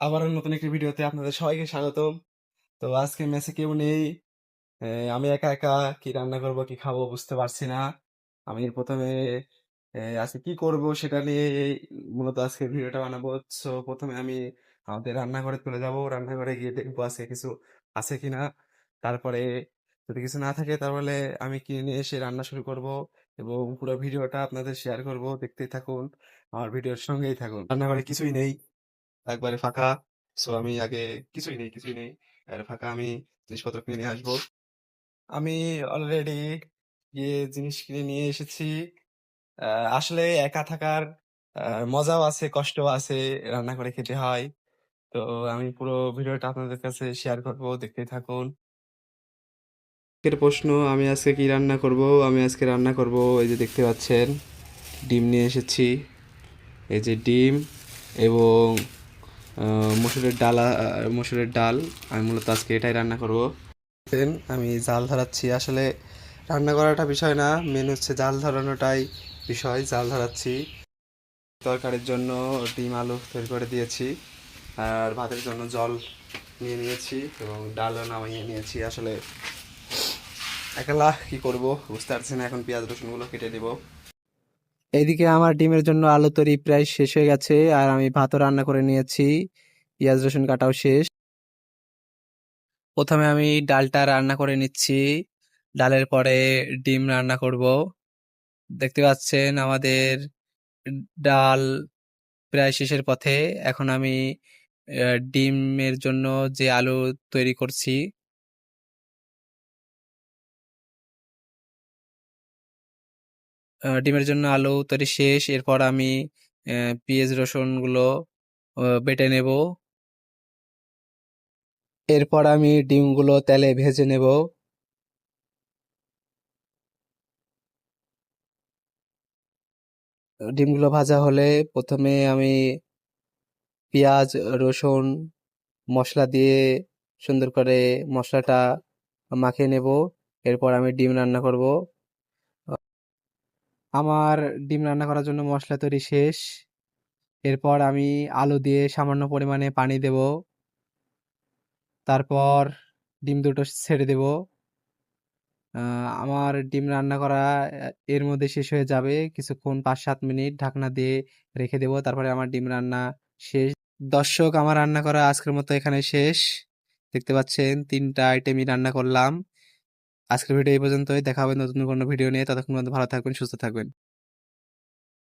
আবারও নতুন একটি ভিডিওতে আপনাদের সবাইকে স্বাগতম। তো আজকে মেসে কেউ নেই। আমি একা একা কি রান্না করব, কি খাব বুঝতে পারছি না। আমি প্রথমে আজকে কি করব সেটা নিয়ে মূলত আজকে ভিডিওটা বানাবো। সো প্রথমে আমি আমাদের রান্নাঘরে চলে যাব। রান্নাঘরে গিয়ে দেখব আজকে কিছু আছে কিনা। তারপরে যদি কিছু না থাকে তাহলে আমি কিনে এসে রান্না শুরু করব এবং পুরো ভিডিওটা আপনাদের শেয়ার করব। দেখতেই থাকুন, আমার ভিডিওর সঙ্গেই থাকুন। রান্নাঘরে কিছুই নেই। একবারে ফাঁকা। সো আমি আগে কিছুই নেই কিছুই নেই। আর ফাঁকা আমি জিনিসপত্র কিনে নিয়ে আসব। আমি অলরেডি গিয়ে জিনিস কিনে নিয়ে এসেছি আসলে একা থাকার মজাও আছে, কষ্টও আছে, রান্না করে খেতে হয়। তো আমি পুরো ভিডিওটা আপনাদের কাছে শেয়ার করব, দেখতে থাকুন। আজকের প্রশ্ন, আমি আজকে কি রান্না করব? আমি আজকে রান্না করব, এই যে দেখতে পাচ্ছেন, ডিম নিয়ে এসেছি। এই যে ডিম এবং মসুরের ডাল মসুরের ডাল, আমি মূলত আজকে এটাই রান্না করব। আমি জাল ধরাচ্ছি। আসলে রান্না করাটা বিষয় না মেন হচ্ছে জাল ধরানোটাই বিষয়। জাল ধরাচ্ছি। তরকারির জন্য ডিম, আলু তৈরি করে দিয়েছি আর ভাতের জন্য জল নিয়ে নিয়েছি এবং ডালও নামিয়ে নিয়েছি। আসলে একলা কি করব বুঝতে পারছি না। এখন পেঁয়াজ রসুনগুলো কেটে দেবো। এইদিকে আমার ডিমের জন্য আলু তৈরি প্রায় শেষ হয়ে গেছে, আর আমি ভাতও রান্না করে নিয়েছি। পেঁয়াজ, রসুন কাটাও শেষ। প্রথমে আমি ডালটা রান্না করে নিচ্ছি। ডালের পরে ডিম রান্না করব। দেখতে পাচ্ছেন আমাদের ডাল প্রায় শেষের পথে। এখন আমি ডিমের জন্য যে আলু তৈরি করছি ডিমের জন্য আলু তৈরি শেষ। এরপর আমি পেঁয়াজ, রসুনগুলো বেটে নেব। এরপর আমি ডিমগুলো তেলে ভেজে নেব। ডিমগুলো ভাজা হলে প্রথমে আমি পেঁয়াজ, রসুন মশলা দিয়ে সুন্দর করে মশলাটা মাখিয়ে নেব। এরপর আমি ডিম রান্না করব। আমার ডিম রান্না করার জন্য মশলা তৈরি শেষ। এরপর আমি আলু দিয়ে সামান্য পরিমাণে পানি দেব। তারপর ডিম দুটো ছেড়ে দেব। আমার ডিম রান্না করা এর মধ্যে শেষ হয়ে যাবে। কিছুক্ষণ পাঁচ সাত মিনিট ঢাকনা দিয়ে রেখে দেব। তারপরে আমার ডিম রান্না শেষ। দর্শক, আমার রান্না করা আজকের মতো এখানে শেষ। দেখতে পাচ্ছেন, তিনটা আইটেমই রান্না করলাম। আজকের ভিডিও এই পর্যন্তই। দেখা হবে নতুন কোনো ভিডিও নিয়ে। ততক্ষণ ভালো থাকবেন, সুস্থ থাকবেন।